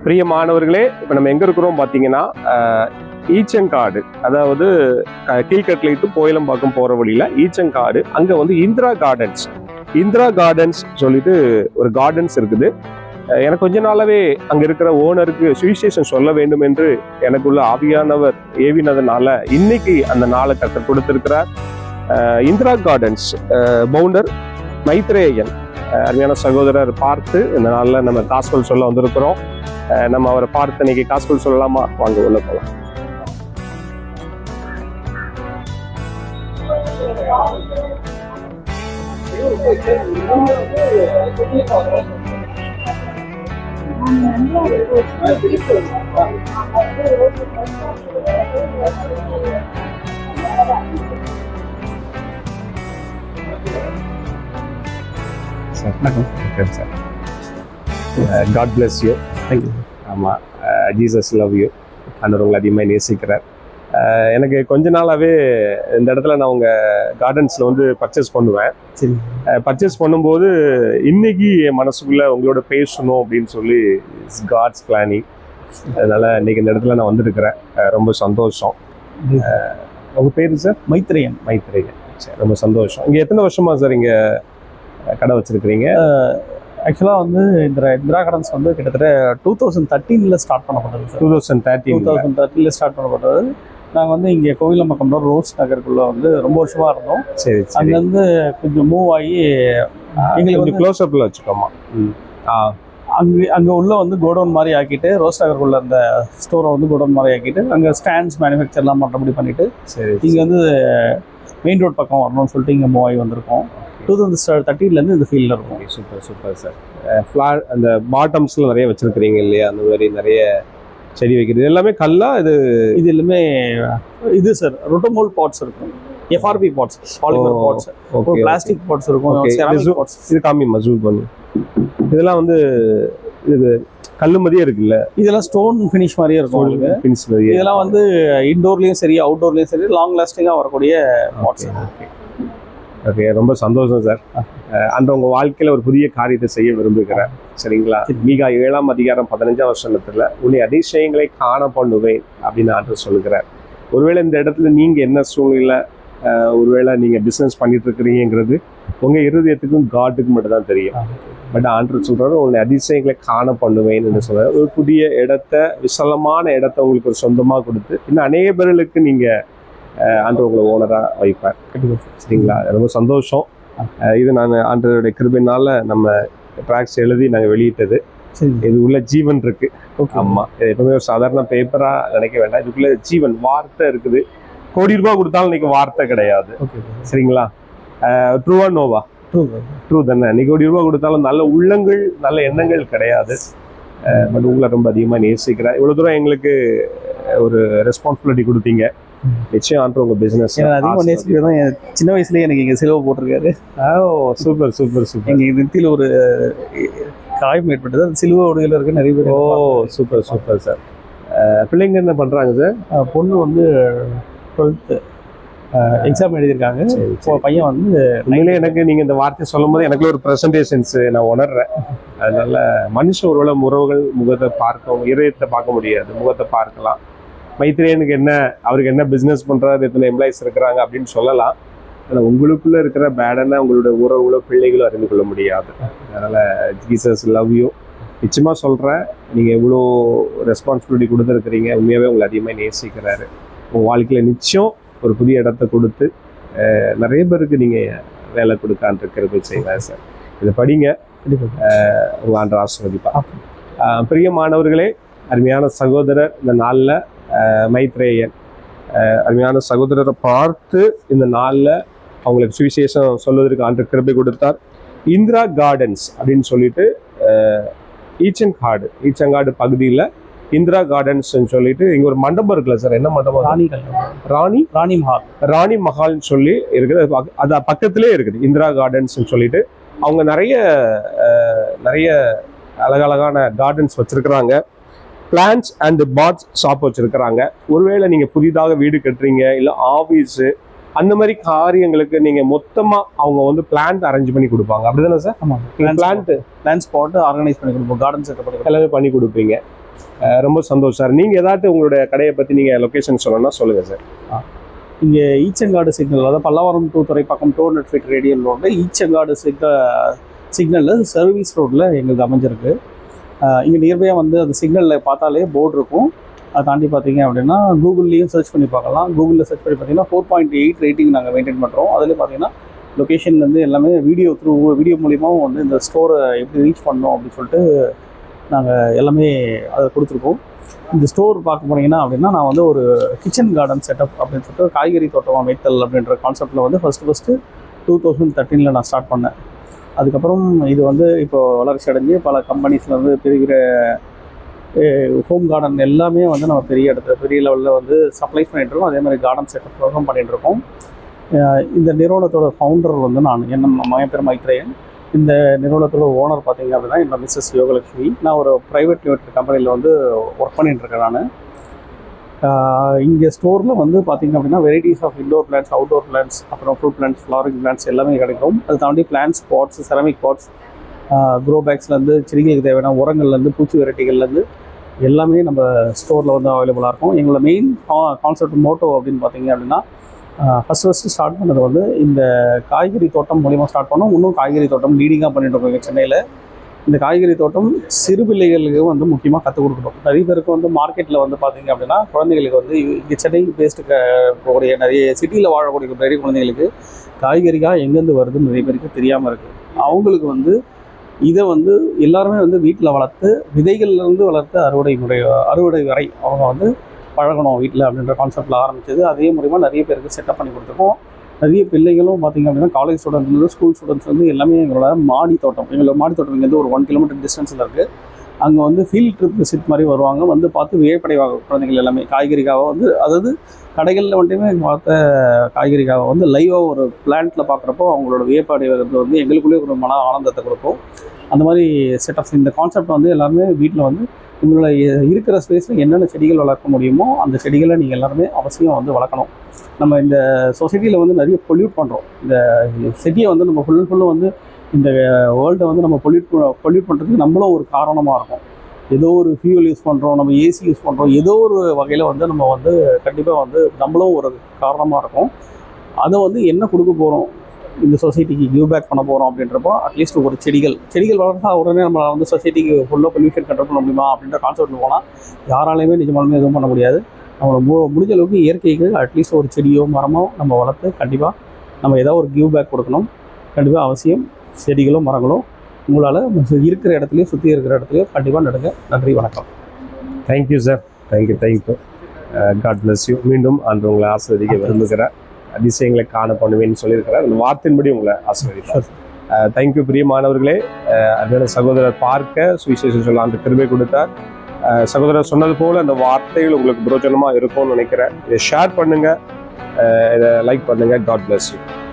பிரிய மாணவர்களே இப்போ நம்ம எங்கே இருக்கிறோம் பார்த்தீங்கன்னா ஈச்சங்காடு. அதாவது அஹ், கீழ்கட்டளை டு கோயிலம்பாக்கம் வழியில் ஈச்சங்காடு. அங்கே வந்து இந்திரா கார்டன்ஸ். இந்திரா கார்டன்ஸ் சொல்லிட்டு ஒரு கார்டன்ஸ் இருக்குது. எனக்கு கொஞ்ச நாளாவே அங்கே இருக்கிற ஓனருக்கு சுவிசேஷன் சொல்ல வேண்டும் என்று எனக்குள்ள ஆவியானவர் ஏவினதுனால இன்னைக்கு அந்த நாளை கற்றுக் கொடுத்திருக்கிறார். Indira gardens founder Maitreyan. அருமையான சகோதரர் பார்த்து இந்த நாளில் நம்ம காஸ்பல் சொல்ல வந்திருக்கிறோம். நம்ம அவரை பார்த்து இன்னைக்கு காஸ்பல் சொல்லலாமா? வாங்க உள்ள போலாம். சார். வணக்கம் sir God bless you thank you ஆமாம் ஜீசஸ் லவ் யூ ஆண்டவர் உங்களை அதிகமாக நேசிக்கிறார் எனக்கு கொஞ்ச நாளாகவே இந்த இடத்துல நான் உங்கள் கார்டன்ஸில் வந்து பர்ச்சேஸ் பண்ணுவேன். சரி. பர்ச்சேஸ் பண்ணும்போது இன்னைக்கு என் மனசுக்குள்ள உங்களோட பேசணும் அப்படின்னு சொல்லி காட்ஸ் பிளானிங் அதனால இன்னைக்கு இந்த இடத்துல நான் வந்திருக்கிறேன். அஹ் ரொம்ப சந்தோஷம். உங்கள் பேர் சார் மைத்ரேயன் மைத்ரேயன் சரி ரொம்ப சந்தோஷம். இங்கே எத்தனை வருஷமா சார் இங்கே கடை வச்சிருக்கிறீங்க? ஆக்சுவலாக வந்து இந்த இந்திரா கார்டன்ஸ் வந்து கிட்டத்தட்ட டூ தௌசண்ட் தேர்ட்டீனில் ஸ்டார்ட் பண்ணப்பட்டது sir two thousand two thirteen thousand தேர்ட்டியில் start பண்ணப்பட்டது. நாங்கள் வந்து இங்கே கோவிலம்பக்கம் ரோஸ் நகருக்குள்ள வந்து ரொம்ப வருஷமாக இருந்தோம். சரி அங்கேருந்து கொஞ்சம் மூவ் ஆகி எங்களுக்கு வந்து க்ளோஸ் அப்ல வச்சுக்கோமா ஆ. அங்கே அங்கே உள்ள வந்து கோடவுன் மாதிரி ஆக்கிட்டு ரோஸ் நகருக்குள்ள அந்த ஸ்டோரை வந்து கோடவுன் மாதிரி ஆக்கிட்டு அங்கே ஸ்டாண்ட்ஸ் மேனுஃபேக்சர்லாம் பண்ணுறபடி பண்ணிட்டு சரி இங்கே வந்து மெயின் ரோட் பக்கம் வரணும்னு சொல்லிட்டு இங்கே மூவ் ஆகி வந்திருக்கோம். டூ தௌசண்ட் தேர்ட்டிலேருந்து இந்த ஃபீல்டில் இருக்கும். சூப்பர் சூப்பர் சார் ஃப்ளார் அந்த பாட்டம்ஸ்ல நிறைய வச்சிருக்கிறீங்க இல்லையா? அந்த மாதிரி நிறைய செடி வைக்கிறது. எல்லாமே கல்லா? இது இது எல்லாமே இது சார் ரொட்டோமோல் பாட்ஸ் இருக்கும். FRP pots polymer pots okay plastic pots இருக்கும். இது- காமி மசூல் பண்ணி இதெல்லாம் வந்து இது கல்லு மாதிரியே இருக்குல்ல? இதெல்லாம் ஸ்டோன் ஃபினிஷ் மாதிரியே இருக்கும் பின்ஸ் மாதிரியே இதெல்லாம் வந்து இன்டோர்லயும் சரி அவுட்டோர்லயும் சரி லாங் லாஸ்டிங்கா வரக்கூடிய பாட்ஸ் ஓகே ரொம்ப சந்தோஷம் சார். அந்த உங்க வாழ்க்கையில ஒரு புதிய காரியத்தை செய்ய விரும்புகிறேன். சரிங்களா? மீகா ஏழாம் அதிகாரம் பதினஞ்சாம் வருஷத்துல உன்னை அதிசயங்களை காண பண்ணுவேன் அப்படின்னு ஆண்டர் சொல்லுகிறார். ஒருவேளை இந்த இடத்துல நீங்க என்ன சூழ்நிலை ஒருவேளை நீங்க பிசினஸ் பண்ணிட்டு இருக்கிறீங்கிறது உங்க இருதயத்துக்கும் காட்டுக்கும் மட்டும் தான் தெரியும் பட் ஆண்டர் சொல்றாரு உன்னை அதிசயங்களை காண பண்ணுவேன்னு சொல்றாரு. ஒரு புதிய இடத்த விசலமான இடத்த உங்களுக்கு ஒரு சொந்தமா கொடுத்து இன்னும் அநேக பேர்களுக்கு நீங்க ஆண்டவர் உங்களை ஓனரா வைப்பார். சரிங்களா? ரொம்ப சந்தோஷம். இது நான் ஆண்டவருடைய கிருபையினால நம்ம ட்ராக்ஸ் எழுதி நாங்கள் வெளியிட்டது. இது உள்ள ஜீவன் இருக்கு. ஓகே. ஆமா. இது எப்பவுமே ஒரு சாதாரண பேப்பரா நினைக்க வேண்டாம். இதுக்குள்ள ஜீவன் வார்த்தை இருக்குது. கோடி ரூபாய் கொடுத்தாலும் இன்னைக்கு வார்த்தை கிடையாது. சரிங்களா? ட்ரூவா நோவா ட்ரூ தானே? இன்னைக்கு கோடி ரூபாய் கொடுத்தாலும் நல்ல உள்ளங்கள் நல்ல எண்ணங்கள் கிடையாது. பட் உங்களை ரொம்ப அதிகமாக நேசிக்கிறேன். இவ்வளோ தூரம் எங்களுக்கு ஒரு ரெஸ்பான்சிபிலிட்டி கொடுத்தீங்க. நிச்சயம் ஆண்டு உங்க பிசினஸ் சின்ன வயசுலயே எனக்கு இங்கே சிலுவை போட்டிருக்காரு. Super super super. எங்க நெத்தியில் ஒரு காயம் ஏற்பட்டது. அது சிலுவை உடையில இருக்கு நிறைய பேர் ஓ சூப்பர் சூப்பர் சார் பிள்ளைங்க என்ன பண்றாங்க சார் பொண்ணு வந்து டுவெல்த்து எக்ஸாம் எழுதியிருக்காங்க. பையன் வந்து உண்மையிலே எனக்கு நீங்க இந்த வார்த்தை சொல்லும் போது எனக்கு ஒரு ப்ரெசன்டேஷன்ஸ் நான் உணர்றேன். அதனால மனுஷ ஒருவேளை உறவுகள் முகத்தை பார்க்க இதயத்தை பார்க்க முடியாது. முகத்தை பார்க்கலாம். மைத்ரேயனுக்கு என்ன அவருக்கு என்ன பிசினஸ் பண்றாரு எத்தனை எம்ப்ளாயிஸ் இருக்கிறாங்க அப்படின்னு சொல்லலாம். ஆனால் உங்களுக்குள்ள இருக்கிற பேடனை உங்களுடைய உறவுகளோ பிள்ளைகளோ அறிந்து கொள்ள முடியாது. அதனால ஜீசஸ் லவ் யூ நிச்சயமா சொல்றேன். நீங்க இவ்வளோ ரெஸ்பான்சிபிலிட்டி கொடுத்துருக்கிறீங்க. உண்மையாவே உங்களை அதிகமாக நேசிக்கிறாரு. உங்க வாழ்க்கையில நிச்சயம் ஒரு புதிய இடத்த கொடுத்து நிறைய பேருக்கு நீங்க வேலை கொடுக்கான் இருக்கிறது செய்வேன் சார். இதை படிங்க. உங்க ஆண்டு ஆசிர்வதிப்பா பிரியமானவர்களே அருமையான சகோதரர் இந்த நாளில் மைத்ரேயன். அருமையான சகோதரரை பார்த்து இந்த நாளில் அவங்களுக்கு சுவிசேஷம் சொல்வதற்கு ஆண்டு கிருபை கொடுத்தார். இந்திரா கார்டன்ஸ் அப்படின்னு சொல்லிட்டு ஈச்சங்காடு ஈச்சங்காடு பகுதியில் இந்திரா கார்டன்ஸ் சொல்லிட்டு இங்க ஒரு மண்டபம் இருக்குல்ல சார் என்ன மண்டபம்? ராணி ராணி? ராணி மஹால். ராணி மஹால்னு சொல்லி இருக்குது. அது பக்க- அது பக்கத்திலே இருக்குது இந்திரா கார்டன்ஸ் சொல்லிட்டு. அவங்க நிறைய நிறைய அழகழகான கார்டன்ஸ் வச்சிருக்கிறாங்க. பிளான்ஸ் அண்ட் பாட்ஸ் ஷாப் வச்சிருக்கிறாங்க. ஒருவேளை நீங்க புதிதாக வீடு கட்டுறீங்க இல்ல ஆபீஸ் அந்த மாதிரி காரியங்களுக்கு நீங்க மொத்தமா அவங்க வந்து பிளான்ட் அரேஞ்ச் பண்ணி கொடுப்பாங்க. அப்படிதானே சார் ஆமாம் பிளான்ட் பிளான் ஸ்பாட் ஆர்கனைஸ் பண்ணி கொடுப்போம். கார்டன் செட்டப் எல்லாமே பண்ணி கொடுப்பீங்க. ரொம்ப சந்தோஷம் சார் நீங்க ஏதாச்சும் உங்களுடைய கடையை பத்தி நீங்க லொகேஷன் சொல்லணும்னா சொல்லுங்க சார் இங்கே ஈச்சங்காடு சிக்னல் அதாவது Pallavaram to Thoraipakkam two hundred feet radial road Eechangadu சிக்ன சிக்னலில் சர்வீஸ் ரோட்டில் எங்களுக்கு அமைஞ்சிருக்கு. இங்கே நியர்பையாக வந்து அந்த சிக்னலில் பார்த்தாலே போர்டு இருக்கும். அதை தாண்டி பார்த்தீங்க அப்படின்னா கூகுள்லேயும் சர்ச் பண்ணி பார்க்கலாம். கூகுளில் சர்ச் பண்ணி பார்த்தீங்கன்னா ஃபோர் பாயிண்ட் எயிட் ரேட்டிங் நாங்கள் மெயின்டைன் பண்ணுறோம் அதில் பார்த்தீங்கன்னா லொக்கேஷன்லேருந்து எல்லாமே வீடியோ த்ரூ வீடியோ மூலியமாகவும் வந்து இந்த ஸ்டோரை எப்படி ரீச் பண்ணோம் அப்படின்னு சொல்லிட்டு நாங்கள் எல்லாமே அதை கொடுத்துருக்கோம். இந்த ஸ்டோர் பார்க்க போனீங்கன்னா அப்படின்னா நான் வந்து ஒரு கிச்சன் கார்டன் செட்டப் அப்படின்னு சொல்லிட்டு காய்கறி தோட்டம் அமைத்தல் அப்படின்ற கான்செப்டில் வந்து ஃபஸ்ட்டு ஃபஸ்ட்டு டூ தௌசண்ட் தேர்ட்டீனில் நான் ஸ்டார்ட் பண்ணேன். அதுக்கப்புறம் இது வந்து இப்போது வளர்ச்சி அடைஞ்சு பல கம்பெனிஸில் வந்து பெருகிற ஹோம் கார்டன் எல்லாமே வந்து நம்ம பெரிய இடத்துல பெரிய லெவலில் வந்து சப்ளை பண்ணிகிட்ருக்கோம் இருக்கோம். அதே மாதிரி கார்டன் செட்டப் ப்ரோக்ராம் பண்ணிட்டு இருக்கோம். இந்த நிறுவனத்தோட ஃபவுண்டர் வந்து நான் என்ன மகன் மைத்ரேயன். இந்த நிறுவனத்தோட ஓனர் பார்த்தீங்க அப்படின்னா என்னோட மிஸ்ஸஸ் யோகலட்சுமி. நான் ஒரு ப்ரைவேட் லிமிடெட் கம்பெனியில் வந்து ஒர்க் பண்ணிகிட்டு இருக்கேன் நான். இங்கே ஸ்டோரில் வந்து பார்த்தீங்க அப்படின்னா varieties of indoor plants outdoor plants அப்புறம் ஃப்ரூட் பிளான்ஸ் ஃப்ளவரிங் பிளான்ஸ் எல்லாமே கிடைக்கும். அது தாண்டி plants pots ceramic pots grow பேக்ஸ்லேருந்து செடிகளுக்கு தேவையான உரங்கள்லேருந்து பூச்சி வெரைட்டிகள்லேருந்து எல்லாமே நம்ம ஸ்டோரில் வந்து அவைலபிளாக இருக்கும். எங்களோட மெயின் கான்செப்ட் மோட்டோ அப்படின்னு பார்த்தீங்க அப்படின்னா ஃபஸ்ட் ஃபஸ்ட்டு ஸ்டார்ட் பண்ணது வந்து இந்த காய்கறி தோட்டம் மூலிமா ஸ்டார்ட் பண்ணோம். இன்னும் காய்கறி தோட்டம் லீடிங்காக பண்ணிட்டு இருக்கோம் சென்னையில். இந்த காய்கறி தோட்டம் சிறு பிள்ளைகளுக்கு வந்து முக்கியமாக கற்றுக் கொடுக்கணும். நிறைய பேருக்கு வந்து மார்க்கெட்டில் வந்து பார்த்தீங்க அப்படின்னா குழந்தைகளுக்கு வந்து இங்கே சென்னை பேஸ்டு போகக்கூடிய நிறைய சிட்டியில் வாழக்கூடிய நிறைய குழந்தைகளுக்கு காய்கறிக்காக எங்கேருந்து வருதுன்னு நிறைய பேருக்கு தெரியாமல் இருக்குது அவங்களுக்கு வந்து இதை வந்து எல்லாருமே வந்து வீட்டில் வளர்த்து விதைகள்லேருந்து வளர்த்து அறுவடை முறை அறுவடை வரை அவங்க வந்து பழகணும் வீட்டில் அப்படின்ற கான்செப்டில் ஆரம்பித்தது அதே மூலிமா நிறைய பேருக்கு செட்டப் பண்ணி கொடுத்துருக்கோம். நிறைய பிள்ளைகளும் பார்த்தீங்க அப்படின்னா காலேஜ் ஸ்டூடெண்ட்லேருந்து ஸ்கூல் ஸ்டூடெண்ட்ஸ் வந்து எல்லாமே எங்களோட மாடி தோட்டம். எங்களோட மாடி தோட்டம் இங்கேருந்து ஒரு ஒன் கிலோமீட்டர் டிஸ்டன்ஸில் இருக்குது அங்கே வந்து ஃபீல்ட் ட்ரிப் விசிட் மாதிரி வருவாங்க. வந்து பார்த்து வியப்படைவாங்க குழந்தைகள் எல்லாமே. காய்கறிக்காக வந்து அதாவது கடைகளில் வந்துட்டுமே பார்த்த காய்கறிக்காக வந்து லைவாக ஒரு பிளான்ட்டில் பார்க்குறப்போ அவங்களோட வியப்படைவது வந்து எங்களுக்குள்ளேயே ஒரு மன ஆனந்தத்தை கொடுக்கும். அந்த மாதிரி செட்டப்ஸ் இந்த கான்செப்ட் வந்து எல்லாருமே வீட்டில் வந்து உங்களோட இருக்கிற ஸ்பேஸில் என்னென்ன செடிகள் வளர்க்க முடியுமோ அந்த செடிகளை நீங்கள் எல்லாருமே அவசியம் வந்து வளர்க்கணும். நம்ம இந்த சொசைட்டியில் வந்து நிறைய பொல்யூட் பண்ணுறோம் இந்த செடியை வந்து நம்ம ஃபுல் அண்ட் ஃபுல்லும் வந்து இந்த வேர்ல்டை வந்து நம்ம பொல்யூட் பொல்யூட் பண்ணுறதுக்கு நம்மளும் ஒரு காரணமாக இருக்கும். ஏதோ ஒரு ஃபியூல் யூஸ் பண்ணுறோம் நம்ம ஏசி யூஸ் பண்ணுறோம் ஏதோ ஒரு வகையில் வந்து நம்ம வந்து கண்டிப்பாக வந்து நம்மளும் ஒரு காரணமாக இருக்கும். அதை வந்து என்ன கொடுக்க போகிறோம் இந்த சொசைட்டிக்கு கிவ் பேக் பண்ண போகிறோம் அப்படின்றப்போ அட்லீஸ்ட் ஒரு செடிகள் செடிகள் வளர்ந்தா உடனே நம்ம வந்து சொசைட்டிக்கு ஃபுல்லாக பொல்யூஷன் கண்ட்ரோல் பண்ண முடியுமா அப்படின்ற கான்செப்ட் போனால் யாராலையுமே நிஜமாலுமே எதுவும் பண்ண முடியாது. நம்மளை மு முடிஞ்ச அளவுக்கு இயற்கைக்கு அட்லீஸ்ட் ஒரு செடியோ மரமோ நம்ம வளர்த்து கண்டிப்பாக நம்ம ஏதாவது ஒரு கிவ் பேக் கொடுக்கணும். கண்டிப்பாக அவசியம். செடிகளோ மரங்களோ உங்களால் இருக்கிற இடத்துலையும் சுற்றி இருக்கிற இடத்துலையும் கண்டிப்பாக நடுங்க நன்றி வணக்கம். Thank you sir thank you thank you God bless you மீண்டும் அன்று உங்களை ஆஸ்வதிக்க விரும்புகிறேன். அதிசயங்களை காண பண்ணுவேன்னு சொல்லியிருக்கிறார். அந்த வார்த்தையின்படி உங்களை ஆசிர்வதிப்பார். தேங்க்யூ பிரியமானவர்களே அருமையான சகோதரர் பார்க்க சுவிசேஷம் சொல்ல அந்த கிருபை கொடுத்தார். சகோதரர் சொன்னது போல அந்த வார்த்தைகள் உங்களுக்கு பிரோஜனமா இருக்கும்னு நினைக்கிறேன். இதை ஷேர் பண்ணுங்க. அஹ் இதை லைக் பண்ணுங்க. God bless you